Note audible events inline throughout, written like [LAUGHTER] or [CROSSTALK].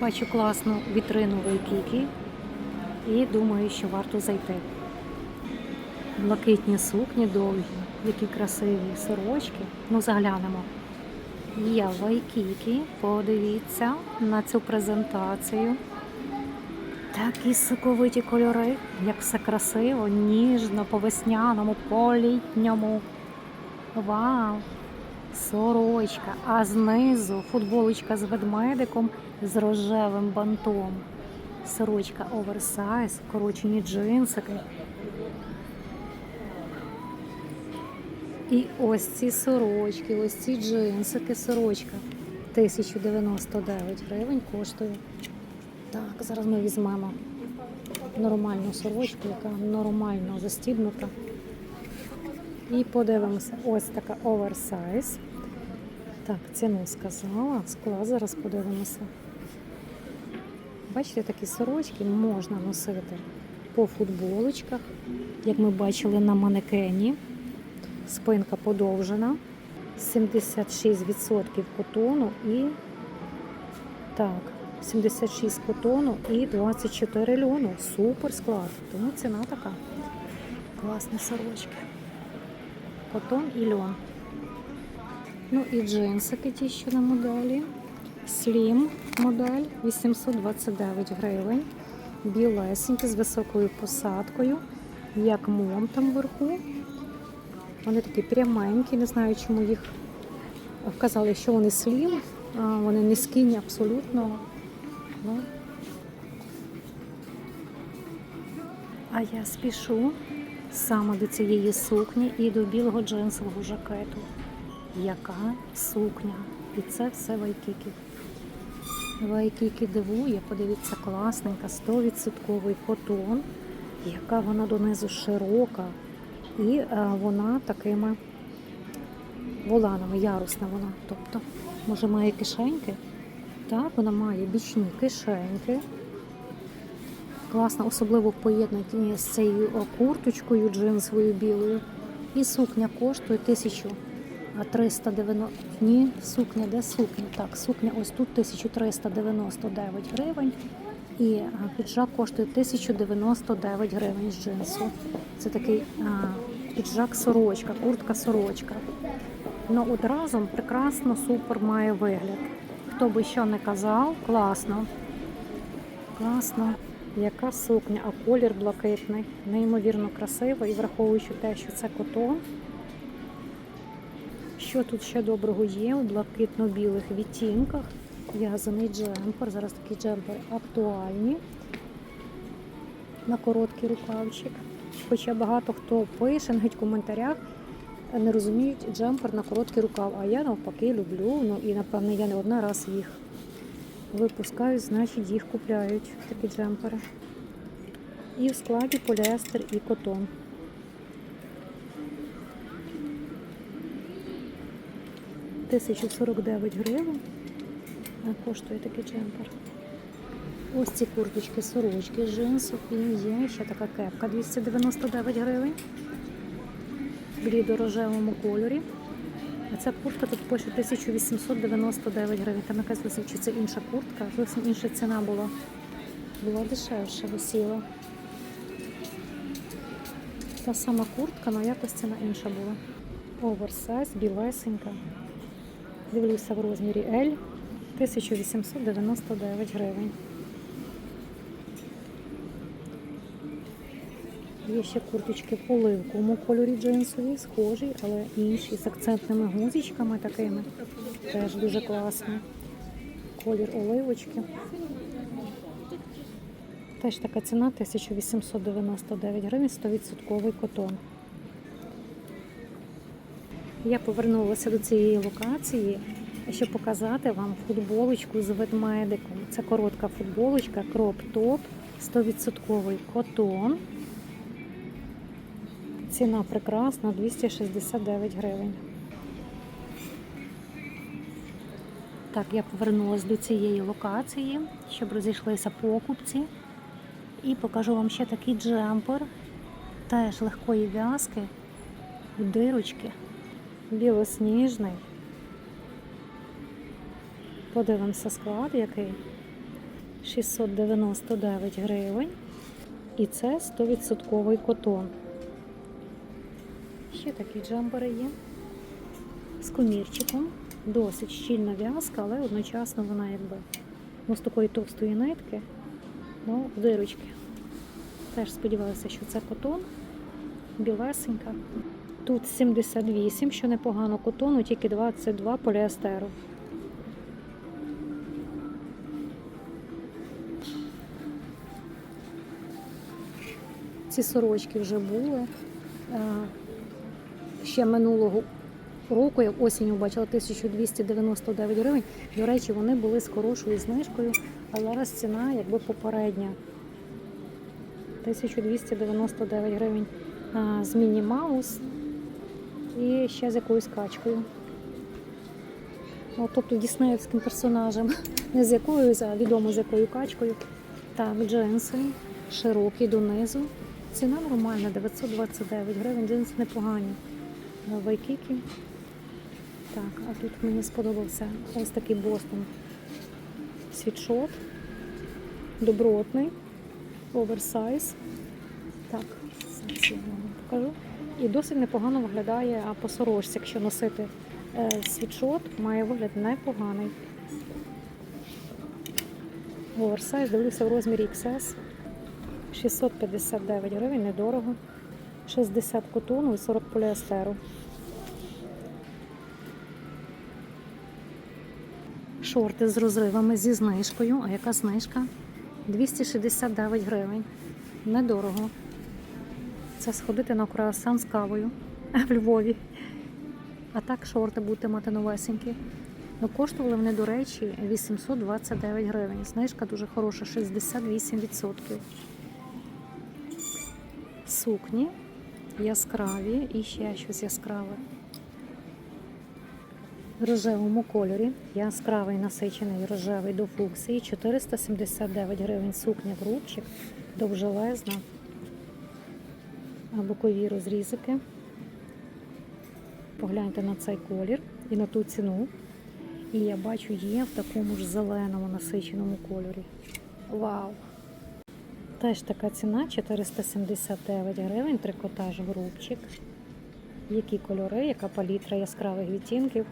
Бачу класну вітрину Вайкікі і думаю, що варто зайти. Блакитні сукні довгі, які красиві сорочки. Ну, заглянемо. Є Вайкікі, подивіться на цю презентацію. Такі соковиті кольори, як все красиво, ніжно, по весняному, по літньому. Вау! Сорочка, а знизу футболочка з ведмедиком з рожевим бантом. Сорочка оверсайз, вкорочені джинсики. І ось ці сорочки, ось ці джинсики, сорочка. 1099 гривень коштує. Так, зараз ми візьмемо нормальну сорочку, яка нормально застібнута. І подивимося, ось така оверсайз. Так, ціну сказала, склад зараз подивимося. Бачите, такі сорочки можна носити по футболочках, як ми бачили на манекені. Спинка подовжена, 76% котону і так, 76 котону і 24 льону. Супер склад. Тому ціна така. Класні сорочки. Котон і льон. Ну і джинсики ті, що на моделі. Slim модель 829 гривень. Білесенькі з високою посадкою, як мом там вверху. Вони такі пряменькі, не знаю, чому їх вказали, що вони слім, вони не скині абсолютно. Ну. А я спішу саме до цієї сукні і до білого джинсового жакету. Яка сукня? І це все вайкіки. Вайкіки дивує, подивіться, класненька, 100% котон, яка вона донизу широка. І е, вона такими воланами, ярусна вона. Тобто, може, має кишеньки. Так, вона має бічні кишеньки. Класно, особливо в поєднанні з цією курточкою джинсовою білою. І сукня коштує 1390. Ні, сукня, де сукня? Так, сукня ось тут 1399 гривень. І піджак коштує 1099 гривень з джинсу. Це такий а, піджак сорочка, куртка сорочка. Ну от разом прекрасно, супер має вигляд. Хто би що не казав, класно. Класно. Яка сукня, а колір блакитний, неймовірно красивий, і враховуючи те, що це котон. Що тут ще доброго є у блакитно-білих відтінках? В'язаний джемпер. Зараз такі джемпери актуальні на короткий рукавчик. Хоча багато хто пише навіть в коментарях, не розуміють джемпер на короткий рукав. А я навпаки люблю. Ну і напевне я не одна раз їх випускаю, значить їх купляють такі джемпери. І в складі поліестер і котон. Тисячу 49 гривень коштує такий джемпер. Ось ці курточки, сорочки, джинсу і є ще така кепка 299 гривень в блідо-рожевому кольорі. Ця куртка тут пише 1899 гривень. Там якась зовсім чи це інша куртка, зовсім інша ціна була. Була дешевше, висіла. Та сама куртка, але якось ціна інша була. Оверсайз, білесенька. Дивлюся в розмірі L. 1899 гривень. Є ще курточки в оливковому кольорі джинсові, схожі, але інші з акцентними гузичками такими. Теж дуже класні. Колір оливочки. Теж така ціна 1899 гривень, 100% котон. Я повернулася до цієї локації, щоб показати вам футболочку з ведмедиком. Це коротка футболочка, кроп-топ, 100% котон. Ціна прекрасна 269 гривень. Так, я повернулася до цієї локації, щоб розійшлися покупці. І покажу вам ще такий джемпер, теж легкої в'язки, в дирочки, білосніжний. Подивимося склад який. 699 гривень. І це 100% котон. Ще такі джамбери є. З комірчиком. Досить щільна в'язка, але одночасно вона якби ну, з такої товстої нитки, ну, дирочки. Теж сподівалася, що це котон, білесенька. Тут 78, що непогано котону, тільки 22 поліестеру. Ці сорочки вже були. Ще минулого року, я осінню бачила 1299 гривень. До речі, вони були з хорошою знижкою, а зараз ціна якби попередня. 1299 гривень а, з Міні Маус і ще з якоюсь качкою. О, тобто діснеївським персонажем. [LAUGHS] Не з якоюсь, а відомо з якою качкою. Так, джинси широкі донизу. Ціна нормальна, 929 гривень, джинси непогані. Вайкікі. Так, а тут мені сподобався ось такий Бостон світшот. Добротний, оверсайз. Так, зараз я вам покажу. І досить непогано виглядає по сорочці. Якщо носити е, світшот, має вигляд непоганий. Оверсайз, дивлюся в розмірі XS. 659 гривень, недорого. 60 котону і 40 поліестеру. Шорти з розривами зі знижкою. А яка знижка? 269 гривень. Недорого. Це сходити на круасан з кавою [LAUGHS] в Львові. А так шорти будете мати новесенькі. Ну, коштували вони, до речі, 829 гривень. Знижка дуже хороша, 68%. Сукні яскраві і ще щось яскраве. В рожевому кольорі. Яскравий насичений рожевий до фуксії. 479 гривень сукня в довжелезна. Бокові розрізики. Погляньте на цей колір і на ту ціну. І я бачу, є в такому ж зеленому насиченому кольорі. Вау! Теж така ціна 479 гривень, трикотаж грубчик. Які кольори, яка палітра яскравих відтінків.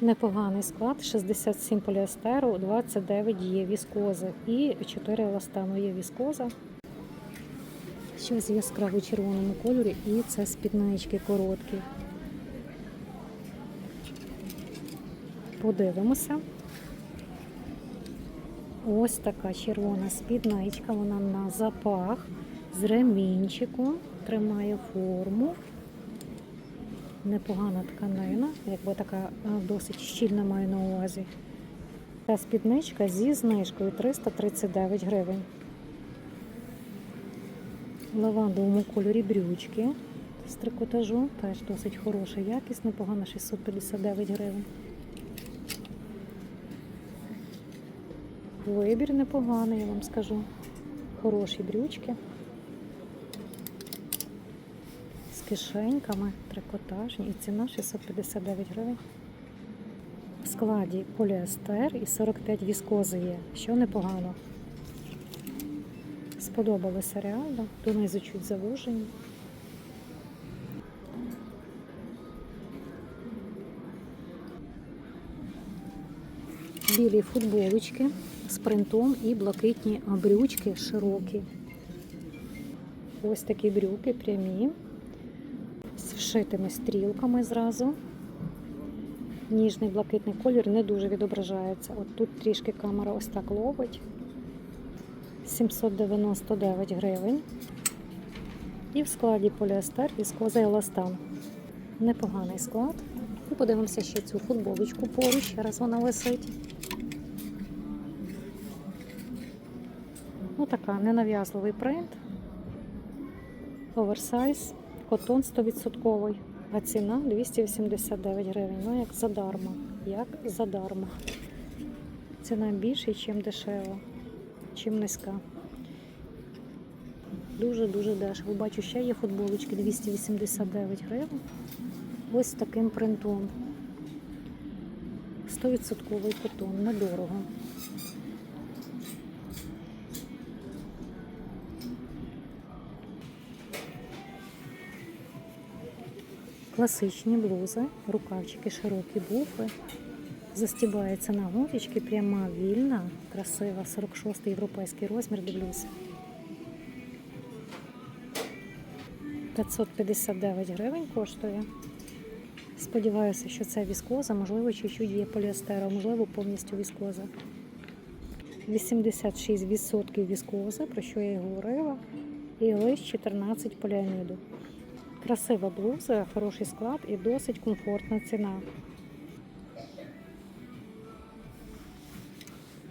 Непоганий склад, 67 поліестеру, 29 є віскози і 4 еластану є віскоза. Щось яскраво червоному кольорі і це спіднички короткі. Подивимося. Ось така червона спідничка, вона на запах з ремінчиком, тримає форму. Непогана тканина, якби така е, досить щільна маю на увазі. Та спідничка зі знижкою 339 гривень. Лавандовому кольорі брючки з трикотажу, теж досить хороша якість, непогана 659 гривень. Вибір непоганий, я вам скажу. Хороші брючки. З кишеньками, трикотажні. І ціна 659 гривень. В складі поліестер і 45 віскози є, що непогано. Сподобалося реально, донизу чуть завужені. Білі футболочки з принтом і блакитні брючки широкі. Ось такі брюки прямі, з вшитими стрілками зразу. Ніжний блакитний колір не дуже відображається. От тут трішки камера ось так ловить. 799 гривень. І в складі поліестер віскоза еластан. Непоганий склад. І подивимося ще цю футболочку поруч, зараз вона висить. Ну така ненав'язливий принт. Оверсайз, котон 100%, а ціна 289 гривень. Ну, як задарма. Як задарма. Ціна більше, ніж дешева, чим низька. Дуже-дуже дешево. Бачу, ще є футболочки 289 гривень. Ось таким принтом. 100% котон, недорого. Класичні блузи, рукавчики широкі буфи. Застібається на гудочки, пряма вільна, красива, 46 європейський розмір, дивлюся. 559 гривень коштує. Сподіваюся, що це віскоза, можливо, чуть-чуть є поліестеру, можливо, повністю віскоза. 86% віскоза, про що я і говорила, і лише 14 поліаміду. Красива блуза, хороший склад і досить комфортна ціна.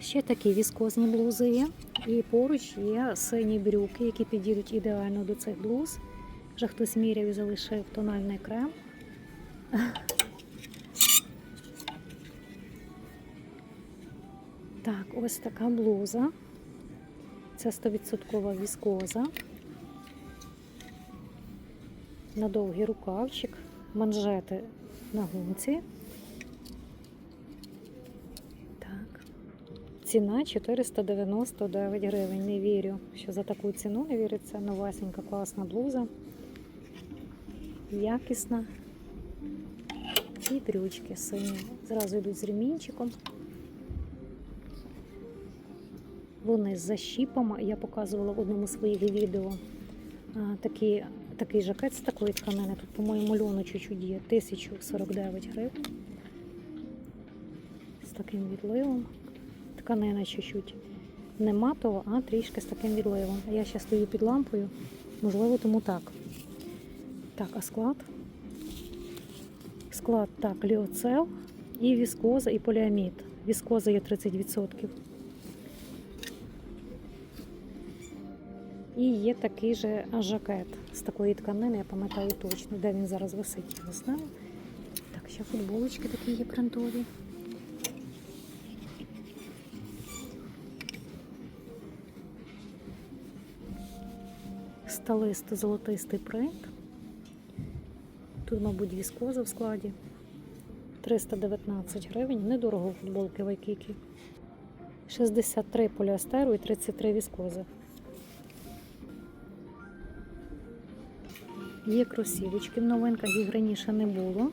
Ще такі віскозні блузи є. І поруч є сині брюки, які підійдуть ідеально до цих блуз. Вже хтось міряв і залишив тональний крем. Так, ось така блуза. Це 100% віскоза. На довгий рукавчик, манжети на гумці. Так. Ціна 499 гривень. Не вірю, що за таку ціну не віриться. Новасенька класна блуза. Якісна. І брючки сині. Зразу йдуть з ремінчиком. Вони з защіпами. Я показувала в одному з своїх відео такі, такий жакет з такої тканини. Тут, по-моєму, льону чуть-чуть є. 1049 гривень. З таким відливом. Тканина чуть-чуть не матова, а трішки з таким відливом. А я ще стою під лампою. Можливо, тому так. Так, а склад? Склад так, ліоцел і віскоза, і поліамід. Віскоза є 30%. І є такий же жакет з такої тканини, я пам'ятаю точно, де він зараз висить, я не знаю. Так, ще футболочки такі є принтові. Сталистий золотистий принт. Тут, мабуть, віскоза в складі. 319 гривень. Недорого футболки Вайкікі. 63 поліастеру і 33 віскози. Є кросівочки в новинках, їх раніше не було.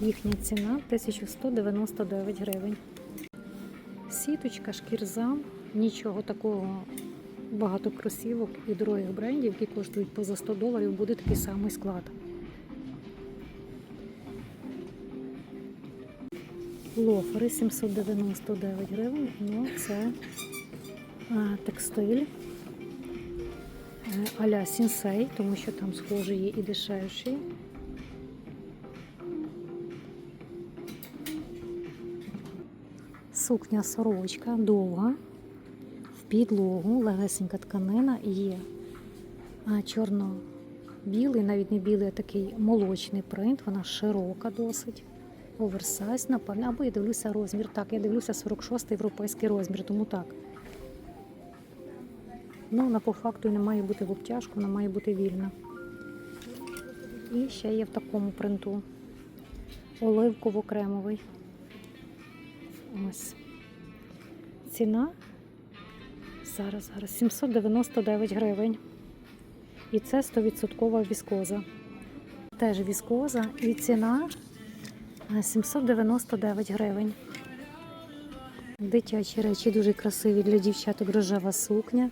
Їхня ціна 1199 гривень. Сіточка, шкірза, нічого такого. Багато кросівок і дорогих брендів, які коштують поза 100 доларів, буде такий самий склад. Лофери 799 гривень. Ну, це а, текстиль а-ля сінсей, тому що там схожі є і дешевші. Сукня сорочка довга, в підлогу, легесенька тканина є чорно-білий, навіть не білий, а такий молочний принт, вона широка досить. Оверсайз, напевно, або я дивлюся розмір. Так, я дивлюся 46 європейський розмір, тому так. Ну, вона по факту не має бути в обтяжку, вона має бути вільна. І ще є в такому принту. Оливково-кремовий. Ось. Ціна зараз, зараз 799 гривень. І це 100% віскоза. Теж віскоза і ціна 799 гривень. Дитячі речі дуже красиві для дівчаток рожева сукня.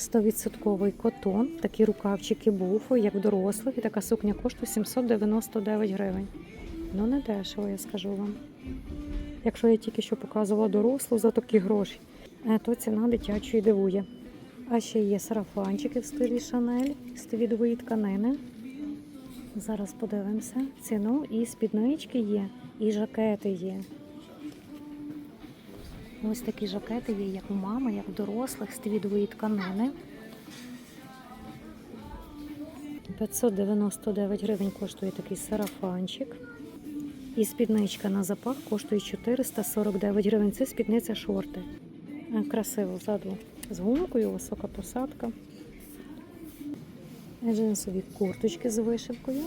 100% котон, такі рукавчики буфу, як в дорослих, і така сукня коштує 799 гривень. Ну, не дешево, я скажу вам. Якщо я тільки що показувала дорослу за такі гроші, е, то ціна дитячої дивує. А ще є сарафанчики в стилі Шанель з твідової тканини. Зараз подивимося ціну. І спіднички є, і жакети є. Ось такі жакети є, як у мами, як у дорослих, з тканини. 599 гривень коштує такий сарафанчик. І спідничка на запах коштує 449 гривень. Це спідниця шорти. Красиво ззаду з гумкою, висока посадка. Джинсові курточки з вишивкою.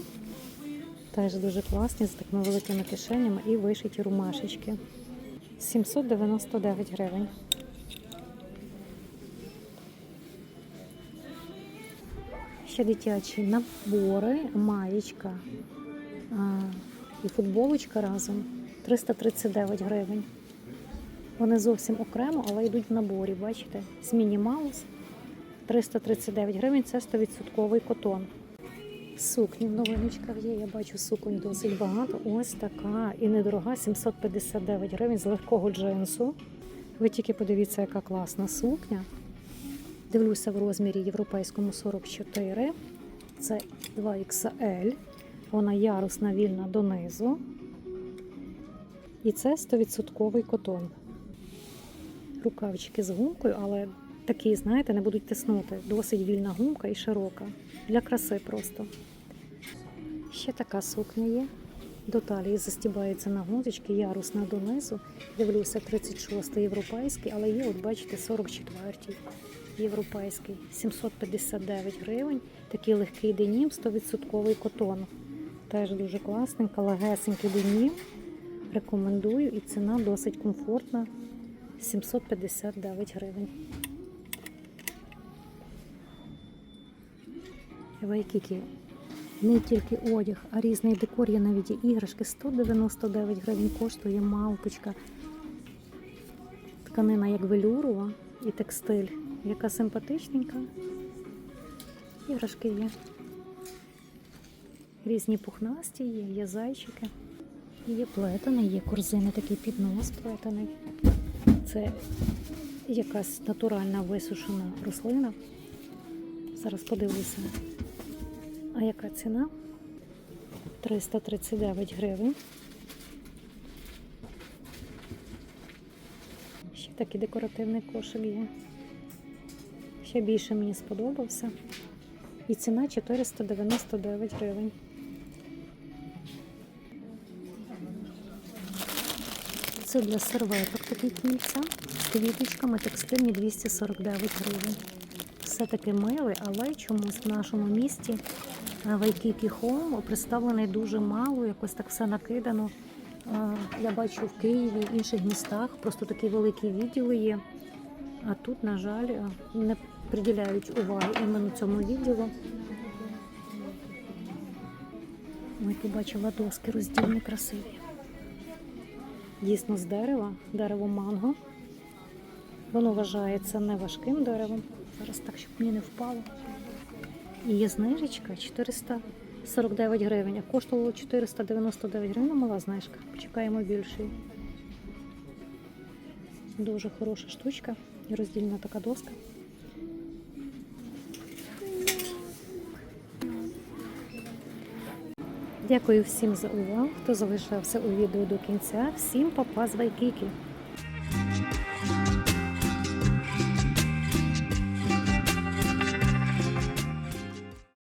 Теж дуже класні, з такими великими кишенями і вишиті румашечки. 799 гривень. Ще дитячі набори, маєчка а, і футболочка разом 339 гривень. Вони зовсім окремо, але йдуть в наборі, бачите? З Міні Маус 339 гривень це 100% котон. Сукні в новиночках є, я бачу суконь досить багато. Ось така і недорога 759 гривень з легкого джинсу. Ви тільки подивіться, яка класна сукня. Дивлюся в розмірі європейському 44. Це 2XL. Вона ярусна вільна донизу. І це 100% котон. Рукавчики з гумкою, але такі, знаєте, не будуть тиснути. Досить вільна гумка і широка. Для краси просто. Ще така сукня є. До талії застібається на гудочки, ярусна донизу. Дивлюся, 36 європейський, але є, от бачите, 44 європейський, 759 гривень. Такий легкий денім, 100% котон. Теж дуже класненька, легесенький денім. Рекомендую і ціна досить комфортна. 759 гривень. Вайкікі. Не тільки одяг, а різний декор є навіть і іграшки. 199 гривень коштує мавпочка. Тканина як велюрова і текстиль. Яка симпатичненька. Іграшки є. Різні пухнасті є, є зайчики. Є плетений, є корзини, такий піднос плетений. Це якась натуральна висушена рослина. Зараз подивлюся. А яка ціна? 339 гривень. Ще такий декоративний кошик є. Ще більше мені сподобався. І ціна 499 гривень. Це для серветок такі кільця з квіточками текстильні 249 гривень. Все таки милий, але чомусь в нашому місті Вайкікі Хоум представлений дуже мало, якось так все накидано. Я бачу в Києві, в інших містах просто такі великі відділи є. А тут, на жаль, е, не приділяють уваги іменно цьому відділу. Ой, побачила доски роздільні красиві. Дійсно з дерева, дерево манго. Воно вважається не важким деревом. Зараз так, щоб мені не впало. І є знижечка 449 гривень, а коштувало 499 гривень. Мала знижка. Почекаємо більшої. Дуже хороша штучка і роздільна така доска. Дякую всім за увагу, хто залишався у відео до кінця. Всім папа з Вайкіки.